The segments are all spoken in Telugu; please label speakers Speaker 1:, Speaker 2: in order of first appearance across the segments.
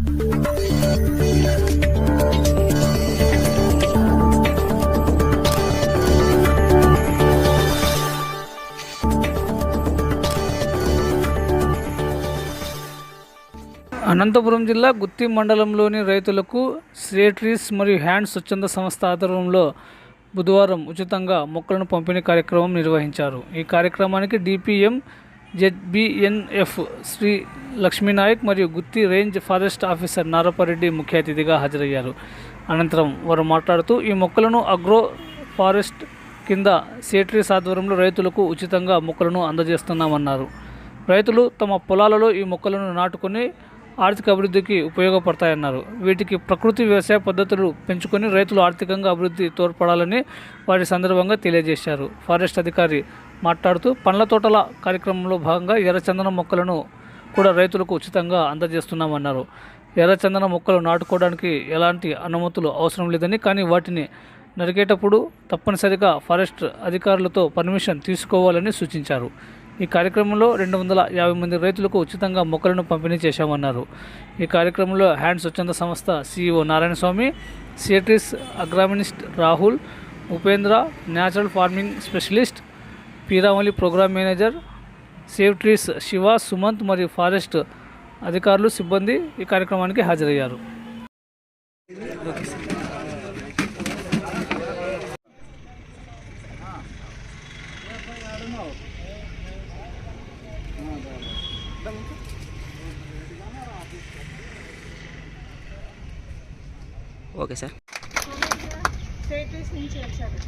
Speaker 1: అనంతపురం జిల్లా గుత్తి మండలంలోని రైతులకు స్టేట్రీస్ మరియు హ్యాండ్ స్వచ్ఛంద సంస్థ ఆధ్వర్యంలో బుధవారం ఉచితంగా మొక్కలను పంపిణీ కార్యక్రమం నిర్వహించారు. ఈ కార్యక్రమానికి డిపిఎం జెడ్బిఎన్ఎఫ్ శ్రీ లక్ష్మీనాయక్ మరియు Gutti range forest officer Narapareddy ముఖ్య అతిథిగా హాజరయ్యారు. అనంతరం వారు మాట్లాడుతూ ఈ మొక్కలను అగ్రో ఫారెస్ట్ కింద సేట్రీస్ ఆధ్వర్యంలో రైతులకు ఉచితంగా మొక్కలను అందజేస్తున్నామన్నారు. రైతులు తమ పొలాలలో ఈ మొక్కలను నాటుకొని ఆర్థిక అభివృద్ధికి ఉపయోగపడతాయన్నారు. వీటికి ప్రకృతి వ్యవసాయ పద్ధతులు పెంచుకొని రైతులు ఆర్థికంగా అభివృద్ధి తోడ్పడాలని వారి సందర్భంగా తెలియజేశారు. ఫారెస్ట్ అధికారి మాట్లాడుతూ పండ్ల తోటల కార్యక్రమంలో భాగంగా ఎర్రచందనం మొక్కలను కూడా రైతులకు ఉచితంగా అందజేస్తున్నామన్నారు. ఎర్రచందన మొక్కలు నాటుకోవడానికి ఎలాంటి అనుమతులు అవసరం లేదని కానీ వాటిని నరికేటప్పుడు తప్పనిసరిగా ఫారెస్ట్ అధికారులతో పర్మిషన్ తీసుకోవాలని సూచించారు. ఈ కార్యక్రమంలో రెండు వందల యాభై మంది రైతులకు ఉచితంగా మొక్కలను పంపిణీ చేశామన్నారు. ఈ కార్యక్రమంలో హ్యాండ్ స్వచ్ఛంద సంస్థ సిఇఓ నారాయణస్వామి సియట్రిస్ అగ్రామినిస్ట్ Rahul Upendra natural farming specialist పీరామలి program manager save trees Shiva Sumanth మరియు ఫారెస్ట్ అధికారులు సిబ్బంది ఈ కార్యక్రమానికి హాజరయ్యారు.
Speaker 2: Okay sir.
Speaker 3: స్టేటస్ నుంచి వచ్చారు.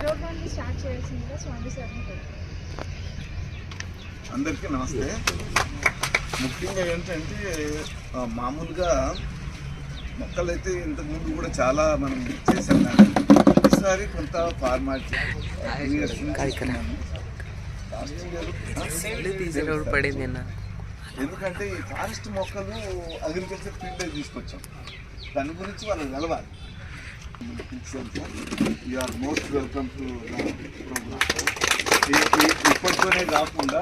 Speaker 3: ప్రోగ్రామ్ స్టార్ట్ చేయాల్సిందిగా స్వామి సార్ని కోరుతున్నాను.
Speaker 4: అందరికీ నమస్తే. ముఖ్యంగా ఏంటంటే మామూలుగా మొక్కలైతే ఇంతకు ముందు కూడా చాలా మనం చేసాం కానీ ఈసారి కొంత
Speaker 2: పడింది అన్న
Speaker 4: ఎందుకంటే ఈ ఫారెస్ట్ మొక్కలు అగ్రికల్చర్ ఫీల్డ్ తీసుకొచ్చాం. దాని గురించి వాళ్ళకి తెలవాలి. You are most welcome to program ఇప్పటితోనే కాకుండా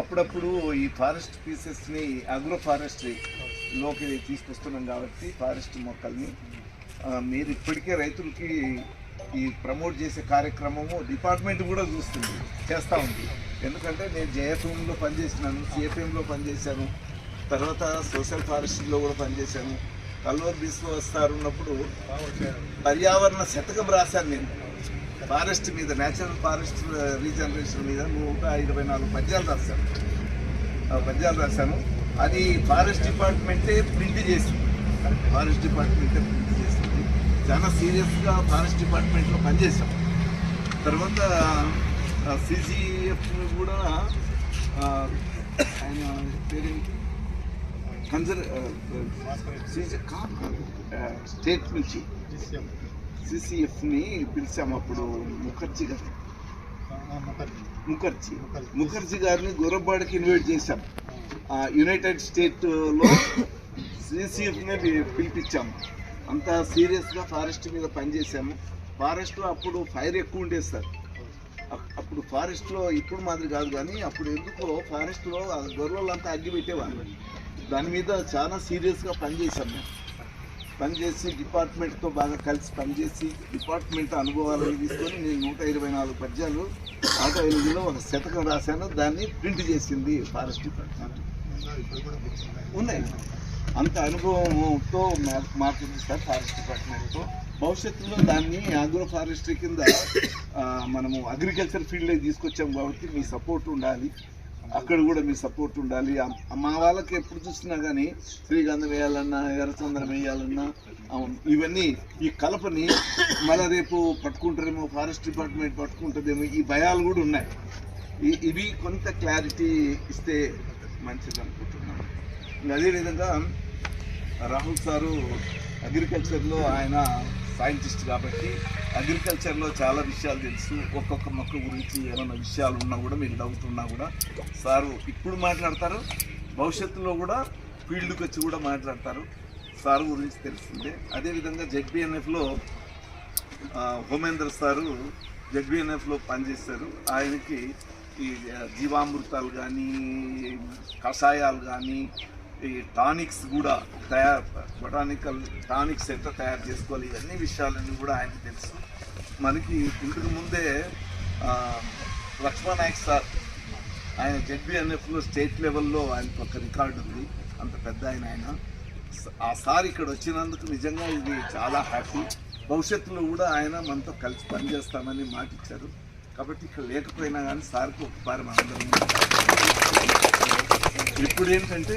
Speaker 4: అప్పుడప్పుడు ఈ ఫారెస్ట్ పీసెస్ని అగ్రో ఫారెస్ట్రీలోకి తీసుకొస్తున్నాం కాబట్టి ఫారెస్ట్ మొక్కల్ని మీరు ఇప్పటికే రైతులకి ఈ ప్రమోట్ చేసే కార్యక్రమము డిపార్ట్మెంట్ కూడా చూస్తుంది చేస్తూ ఉంది. ఎందుకంటే నేను జేఎఫ్ఎంలో పనిచేసినాను సిఎఫ్ఎంలో పనిచేశాను తర్వాత సోషల్ ఫారెస్ట్లో కూడా పనిచేశాను. కల్వర్ బిశ్వాస్ సార్ ఉన్నప్పుడు పర్యావరణ శతకం రాశాను నేను. ఫారెస్ట్ మీద నేచురల్ ఫారెస్ట్ రీజనరేషన్ మీద నూట ఇరవై నాలుగు పద్యాలు రాశాను. పద్యాలు రాశాను. అది ఫారెస్ట్ డిపార్ట్మెంటే ప్రింట్ చేసింది. ఫారెస్ట్ డిపార్ట్మెంటే ప్రింట్ చేసింది. చాలా సీరియస్గా ఫారెస్ట్ డిపార్ట్మెంట్లో పనిచేసాం తర్వాత సిజిఎఫ్ కూడా ఆయన పేరేంటి? కన్జర్ స్టేట్ నుంచి సిసిఎఫ్ని పిలిచాము అప్పుడు ముఖర్జీ గారు ముఖర్జీ. ముఖర్జీ. గారిని గొర్రబాడికి ఇన్వైట్ చేశాం. ఆ, యునైటెడ్ స్టేట్లో సిసిఎఫ్ని పిలిపించాము. అంత సీరియస్గా ఫారెస్ట్ మీద పనిచేసాము ఫారెస్ట్లో అప్పుడు ఫైర్ ఎక్కువ ఉండేది సార్. అప్- అప్పుడు ఫారెస్ట్లో ఇప్పుడు మాదిరి కాదు కానీ అప్పుడు ఎందుకో ఫారెస్ట్లో గొర్రెలంతా అగ్గి పెట్టేవాళ్ళు దాని మీద చాలా సీరియస్గా పనిచేశాం మేము. పనిచేసి డిపార్ట్మెంట్తో బాగా కలిసి పనిచేసి డిపార్ట్మెంట్ అనుభవాలను తీసుకొని నేను నూట ఇరవై నాలుగు పద్యాలు ఆటో ఎనిమిదిలో ఒక శతకం రాశాను. దాన్ని ప్రింట్ చేసింది ఫారెస్ట్ డిపార్ట్మెంట్ ఉన్నాయి. అంత అనుభవంతో మా- సార్ ఫారెస్ట్ డిపార్ట్మెంట్తో భవిష్యత్తులో దాన్ని ఆగ్రో ఫారెస్ట్రీ కింద మనము అగ్రికల్చర్ ఫీల్డ్లో తీసుకొచ్చాం కాబట్టి మీ సపోర్ట్ ఉండాలి. అక్కడ కూడా మీ సపోర్ట్ ఉండాలి. మా వాళ్ళకి ఎప్పుడు చూసినా కానీ శ్రీగంధం వేయాలన్నా ఎర్రచందనం వేయాలన్నా అవును, ఇవన్నీ ఈ కలపని మళ్ళీ రేపు పట్టుకుంటారేమో ఫారెస్ట్ డిపార్ట్మెంట్ పట్టుకుంటుందేమో ఈ భయాలు కూడా ఉన్నాయి. ఇవి కొంత క్లారిటీ ఇస్తే మంచిది అనుకుంటున్నాను. అదేవిధంగా రాహుల్ సారు అగ్రికల్చర్లో ఆయన సైంటిస్ట్ కాబట్టి అగ్రికల్చర్లో చాలా విషయాలు తెలుసు. ఒక్కొక్క మొక్క గురించి ఏమైనా విషయాలు ఉన్నా కూడా మీకు డౌట్ ఉన్నా కూడా సారు ఇప్పుడు మాట్లాడతారు భవిష్యత్తులో కూడా ఫీల్డ్కి వచ్చి కూడా మాట్లాడతారు. సార్ గురించి తెలిసిందే అదేవిధంగా జెడ్బిఎన్ఎఫ్లో హోమేంద్ర సారు జెడ్బిఎన్ఎఫ్లో పనిచేస్తారు ఆయనకి ఈ జీవామృతాలు కానీ కషాయాలు కానీ ఈ టానిక్స్ కూడా తయారు బొటానికల్ టానిక్స్ ఎట్లా తయారు చేసుకోవాలి. ఇవన్నీ విషయాలన్నీ కూడా ఆయనకు తెలుసు. మనకి ఇంతకు ముందే ఆ, లక్ష్మణ్ నాయక్ సార్ ఆయన జెడ్బిఎన్ఎఫ్లో స్టేట్ లెవెల్లో ఆయనకు ఒక రికార్డు ఉంది. అంత పెద్ద ఆయన ఆయన. ఆ సార్ ఇక్కడ వచ్చినందుకు నిజంగా ఇది చాలా హ్యాపీ. భవిష్యత్తులో కూడా ఆయన మనతో కలిసి పనిచేస్తామని మాట ఇచ్చారు. కాబట్టి ఇక్కడ లేకపోయినా కానీ సార్కి ఒకసారి మనందరం ఇప్పుడు ఏంటంటే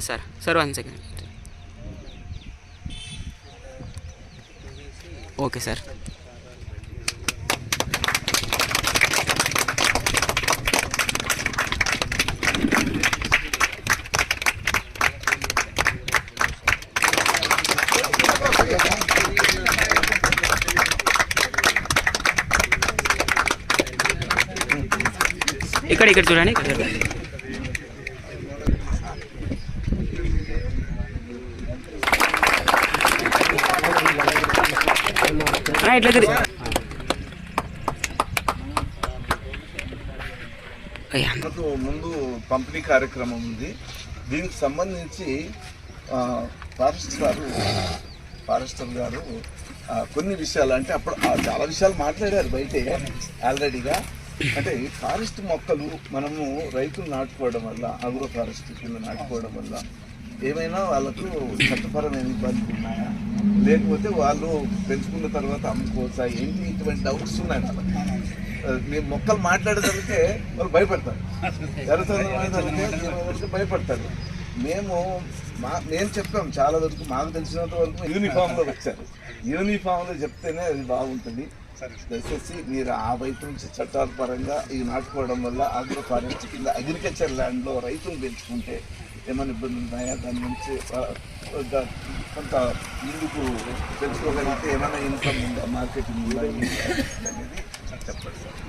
Speaker 2: sir sir one second okay sir ఇక్కడ ఇక్కడ చూడండి ఇక్కడ చూడండి. ఇట్లా తిరిగి.
Speaker 4: ముందు పంపిణీ కార్యక్రమం ఉంది. దీనికి సంబంధించి ఆ, ఫారెస్ట్ గారు ఫారెస్టర్ గారు కొన్ని విషయాలు అంటే అప్పుడు చాలా విషయాలు మాట్లాడారు బయటే ఆల్రెడీగా. అంటే ఈ ఫారెస్ట్ మొక్కలు మనము రైతులు నాటుకోవడం వల్ల అగ్రో ఫారెస్ట్ కింద నాటుకోవడం వల్ల ఏమైనా వాళ్ళకు చట్టపరమైన ఇబ్బందులు ఉన్నాయా? లేకపోతే వాళ్ళు పెంచుకున్న తర్వాత అమ్ముకోవచ్చా? ఏంటి ఇటువంటి డౌట్స్ ఉన్నాయి వాళ్ళకి? మీరు మొక్కలు మాట్లాడేదానికే వాళ్ళు భయపడతారు. జరుగుతుంది భయపడతారు. మేము మా మేము చెప్పాం చాలా వరకు మాకు తెలిసినంత వరకు యూనిఫామ్లో వచ్చారు. యూనిఫామ్లో చెప్తేనే అది బాగుంటుంది. దయచేసి మీరు ఆ వైపు నుంచి చట్టాల పరంగా ఇవి నాటుకోవడం వల్ల ఆగ్రో ఫారెస్ట్ కింద అగ్రికల్చర్ ల్యాండ్లో రైతులు పెంచుకుంటే ఏమైనా ఇబ్బందులు ఉన్నాయా? దాని నుంచి కొంత ముందుకు పెంచుకోగలిగితే ఏమైనా ఇన్కమ్ ఉందా? మార్కెటింగ్ ఉందా? అనేది